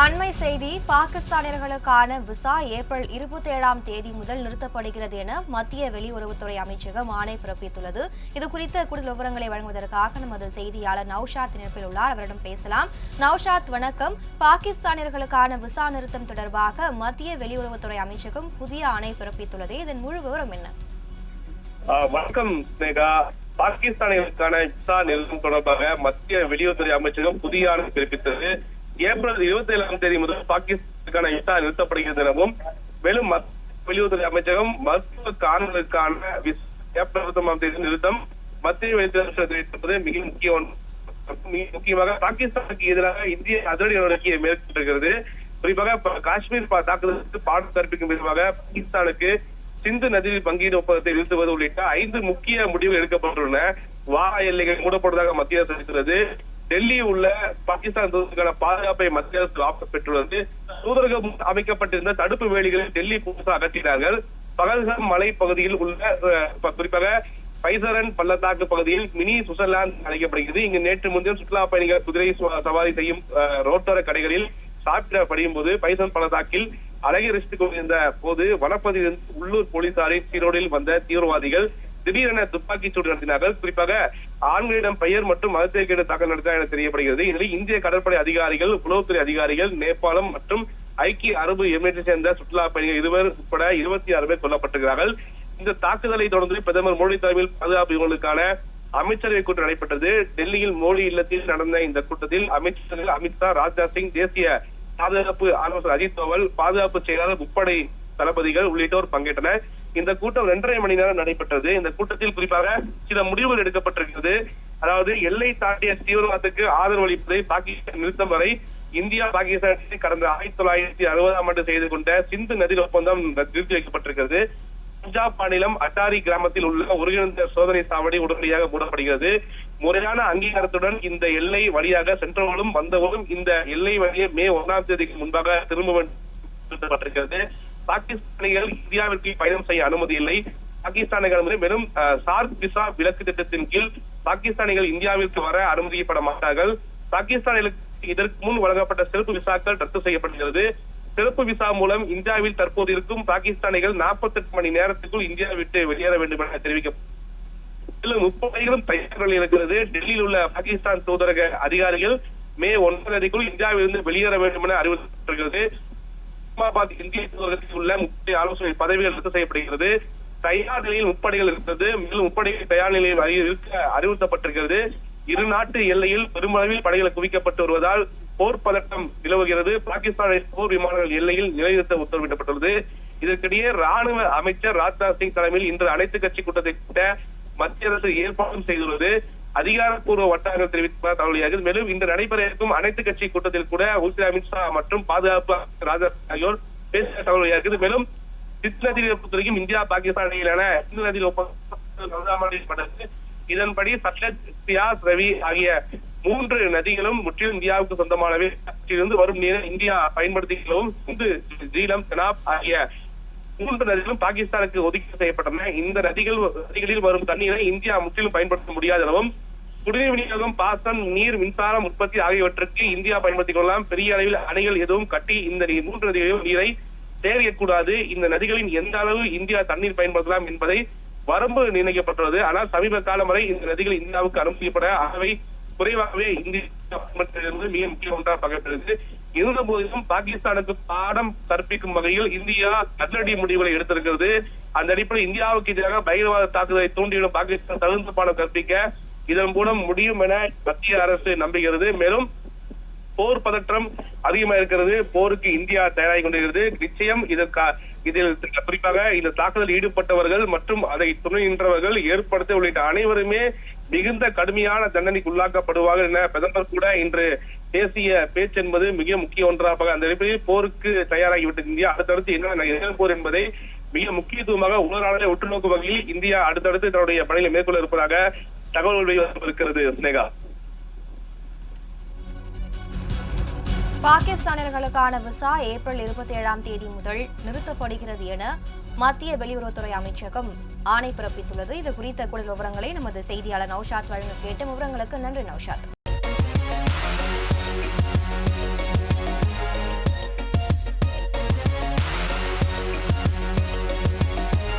அண்மை செய்தி பாகிஸ்தானியர்களுக்கான visa April இருபத்தி ஏழாம் தேதி முதல் நிறுத்தப்படுகிறது என மத்திய வெளியுறவுத்துறை அமைச்சகம் ஆணை பிறப்பித்துள்ளது. இது குறித்த கூடுதல் விவரங்களை வழங்குவதற்காக நமது செய்தியாளர் நௌஷாத் இணைப்பில் உள்ளார். அவரிடம் பேசலாம். நௌஷாத் வணக்கம். பாகிஸ்தானியர்களுக்கான விசா நிறுத்தம் தொடர்பாக மத்திய வெளியுறவுத்துறை அமைச்சகம் புதிய ஆணை பிறப்பித்துள்ளது. இதன் முழு விவரம் என்ன? வணக்கம் பாகிஸ்தானியர்களுக்கான விசா நிறுத்தம் தொடர்பாக மத்திய வெளியுறவுத்துறை அமைச்சகம் புதிய ஆணை பிறப்பித்தது. ஏப்ரல் இருபத்தி ஏழாம் தேதி முதல் பாகிஸ்தானுக்கான விசா நிறுத்தப்படுகிறது எனவும் மேலும் வெளியுறவுத்துறை அமைச்சகம் மருத்துவ காரணங்களுக்கான விசா ஏப்ரல் இருபத்தி ஒன்பதாம் தேதி நிறுத்தம் மத்திய வெளியுறவு தெரிவித்திருப்பது மிக முக்கிய மிக முக்கியமாக பாகிஸ்தானுக்கு எதிராக இந்திய அதிரடி நடவடிக்கையை மேற்கொண்டிருக்கிறது. குறிப்பாக காஷ்மீர் தாக்குதலுக்கு பாடம் கற்பிக்கும் விதமாக பாகிஸ்தானுக்கு சிந்து நதியில் பங்கீடு ஒப்பந்தத்தை நிறுத்துவது உள்ளிட்ட ஐந்து முக்கிய முடிவுகள் எடுக்கப்பட்டுள்ளன. வார எல்லைகள் மூடப்படுவதாக மத்திய அரசு டெல்லியில் உள்ள பாகிஸ்தான் தூதருக்கான பாதுகாப்பை மத்திய அரசு வாபஸ் பெற்றுள்ளது. தூதரகம் அமைக்கப்பட்டிருந்த தடுப்பு வேலிகளை டெல்லி போலீசார் அகற்றினார்கள். பகல்கம் மலை பகுதியில் உள்ள குறிப்பாக பைசரன் பள்ளத்தாக்கு பகுதியில் மினி சுவிட்சர்லாந்து அழைக்கப்படுகிறது. இங்கு நேற்று முன்தினம் சுற்றுலா பயணிகள் குதிரை சவாரி செய்யும் ரோட்டோர கடைகளில் சாப்பிட படியும் போது பைசன் பள்ளத்தாக்கில் அழகரித்துக் கொண்டிருந்த போது வனப்பகுதியில் உள்ளூர் போலீசாரை சீரோடில் வந்த தீவிரவாதிகள் திடீரென துப்பாக்கிச் சூடு நடத்தினார்கள். குறிப்பாக ஆண்களிடம் பெயர் மற்றும் மதத்திற்கு தாக்கல் நடத்தினார் என தெரியப்படுகிறது. இதில் இந்திய கடற்படை அதிகாரிகள் உளவுத்துறை அதிகாரிகள் நேபாளம் மற்றும் ஐக்கிய அரபு எமிரேட்டை சேர்ந்த சுற்றுலா பயணிகள் இருவர் உட்பட இருபத்தி ஆறு பேர் கொல்லப்பட்டிருக்கிறார்கள். இந்த தாக்குதலை தொடர்ந்து பிரதமர் மோடி தலைமையில் பாதுகாப்பு இவர்களுக்கான அமைச்சரவை கூட்டம் நடைபெற்றது. டெல்லியில் மோடி இல்லத்தில் நடந்த இந்த கூட்டத்தில் அமைச்சர்கள் அமித்ஷா ராஜ்நாத் சிங் தேசிய பாதுகாப்பு ஆலோசகர் அஜித் தோவல் பாதுகாப்பு செயலாளர் முப்படை தளபதிகள் உள்ளிட்டோர் பங்கேற்றனர். இந்த கூட்டம் இரண்டரை மணி நேரம் நடைபெற்றது. இந்த கூட்டத்தில் குறிப்பாக சில முடிவுகள் எடுக்கப்பட்டிருக்கிறது. அதாவது எல்லை தாண்டிய தீவிரவாதத்துக்கு ஆதரவு அளிப்பதை பாகிஸ்தான் நிறுத்தம் வரை இந்தியா பாகிஸ்தான் கடந்த ஆயிரத்தி தொள்ளாயிரத்தி அறுபதாம் ஆண்டு செய்து கொண்ட சிந்து நதி ஒப்பந்தம் நிறுத்தி வைக்கப்பட்டிருக்கிறது. பஞ்சாப் மாநிலம் அட்டாரி கிராமத்தில் உள்ள ஒருங்கிணைந்த சோதனை சாவடி உடனடியாக மூடப்படுகிறது. முறையான அங்கீகாரத்துடன் இந்த எல்லை வழியாக சென்றவர்களும் வந்தவர்களும் இந்த எல்லை வழியை மே ஒன்றாம் தேதிக்கு முன்பாக திரும்ப வேண்டும் பாகிஸ்தானிகள் இந்தியாவிற்கு பயணம் செய்ய அனுமதி இல்லை. பாகிஸ்தானிகள் வெறும் அஹ், சார்க் விசா விலக்கு திட்டத்தின் கீழ் பாகிஸ்தானிகள் இந்தியாவிற்கு வர அனுமதிக்கப்பட மாட்டார்கள். பாகிஸ்தானிகளுக்கு இதற்கு முன் வழங்கப்பட்ட சிறப்பு விசாக்கள் ரத்து செய்யப்படுகிறது. சிறப்பு விசா மூலம் இந்தியாவில் தற்போது இருக்கும் பாகிஸ்தானிகள் 48 மணி நேரத்துக்குள் இந்தியா விட்டு வெளியேற வேண்டும் என தெரிவிக்க மேலும் முப்படைகளும் தயார் இருக்கிறது. டெல்லியில் உள்ள பாகிஸ்தான் தூதரக அதிகாரிகள் மே ஒன்பதாம் தேதிக்குள் இந்தியாவிலிருந்து வெளியேற வேண்டும் என அறிவுறுத்தப்பட்டிருக்கிறது. இஸ்லாமாபாத் இந்திய தூதரகத்தில் உள்ள முப்படை ஆலோசனை பதவிகள் ரத்து செய்யப்படுகிறது. தயார் நிலையில் முப்படைகள் இருக்கிறது மேலும் முப்படைகள் தயார் நிலையில் இருக்க அறிவுறுத்தப்பட்டிருக்கிறது. இரு நாட்டு எல்லையில் பெருமளவில் படைகள் குவிக்கப்பட்டு வருவதால் போர் பதட்டம் நிலவுகிறது. பாகிஸ்தானின் போர் விமானங்கள் எல்லையில் நிலைநிறுத்த உத்தரவிடப்பட்டுள்ளது. இதற்கிடையே ராணுவ அமைச்சர் ராஜ்நாத் சிங் தலைமையில் இன்று அனைத்து கட்சி கூட்டத்தை கூட்ட மத்திய அரசு ஏற்பாடும் செய்துள்ளது. அதிகாரப்பூர்வ வட்டாரங்கள் தெரிவித்த தகவலாக மேலும் இன்று நடைபெற இருக்கும் அனைத்து கட்சி கூட்டத்தில் கூட உள்துறை அமித்ஷா மற்றும் பாதுகாப்பு அமைச்சர் ராஜ்நாத் ஆகியோர் பேசிய தகவலாக இருக்குது மேலும் சித் நதி பொறுத்தவரைக்கும் இந்தியா பாகிஸ்தான் இடையிலான சிந்து நதி ஒப்பந்தம் இதன்படி சட்லஜ் பியாஸ் ரவி ஆகிய மூன்று நதிகளும் முற்றிலும் இந்தியாவுக்கு சொந்தமானவை. இருந்து வரும் நீரை இந்தியா பயன்படுத்திக்கவும் சிந்து ஜீலம் செனாப் ஆகிய மூன்று நதிகளும் பாகிஸ்தானுக்கு ஒதுக்கீடு செய்யப்பட்டன. இந்த நதிகள் நதிகளில் வரும் தண்ணீரை இந்தியா முற்றிலும் பயன்படுத்த முடியாத அளவும் குடிநீர் விநியோகம் பாசனம் நீர் மின்சாரம் உற்பத்தி ஆகியவற்றுக்கு இந்தியா பயன்படுத்திக் கொள்ளலாம். பெரிய அளவில் அணைகள் எதுவும் கட்டி இந்த மூன்று நதிகளிலும் நீரை சேகரிக்கக்கூடாது இந்த நதிகளின் எந்த அளவு இந்தியா தண்ணீர் பயன்படுத்தலாம் என்பதை வரம்பு நிர்ணயிக்கப்பட்டுள்ளது. ஆனால் சமீப காலம் வரை இந்த நதிகள் இந்தியாவுக்கு அனுமதிக்கப்பட அவை குறைவாகவே இந்தியா மிக முக்கிய ஒன்றாக பார்க்கப்படுகிறது இருந்த போதிலும் பாகிஸ்தானுக்கு பாடம் கற்பிக்கும் வகையில் இந்தியா அதிரடி முடிவுகளை எடுத்திருக்கிறது. அந்த அடிப்படையில் இந்தியாவுக்கு எதிராக பயங்கரவாத தாக்குதலை தூண்டிவிடும் பாகிஸ்தான் தகுந்த பாடம் கற்பிக்க இதன் மூலம் முடியும் என மத்திய அரசு நம்புகிறது. மேலும் போர் பதற்றம் அதிகமா இருக்கிறது. போருக்கு இந்தியா தயாராகி கொண்டிருக்கிறது. நிச்சயம் இதற்கா இதில் குறிப்பாக இந்த தாக்குதல் ஈடுபட்டவர்கள் மற்றும் அதை துணை நின்றவர்கள் ஏற்படுத்த உள்ளிட்ட அனைவருமே மிகுந்த கடுமையான தண்டனைக்கு உள்ளாக்கப்படுவார்கள் என பிரதமர் கூட இன்று தேசிய பேச்சு என்பது மிக முக்கிய ஒன்றாக அந்த அடிப்படையில் போருக்கு தயாராகிவிட்டது. இந்தியா அடுத்தடுத்து என்ன போர் என்பதை மிக முக்கியத்துவமாக உலக உற்று நோக்கும் வகையில் இந்தியா அடுத்தடுத்து தன்னுடைய பணிகளை மேற்கொள்ள இருப்பதாக தகவல் இருக்கிறது ஸ்னேகா பாகிஸ்தானியர்களுக்கான விசா ஏப்ரல் இருபத்தி ஏழாம் தேதி முதல் நிறுத்தப்படுகிறது என மத்திய வெளியுறவுத்துறை அமைச்சகம் ஆணை பிறப்பித்துள்ளது. இது குறித்த கூடுதல் விவரங்களை நமது செய்தியாளர் நௌஷாத் வழங்க கேட்ட விவரங்களுக்கு நன்றி நௌஷாத்.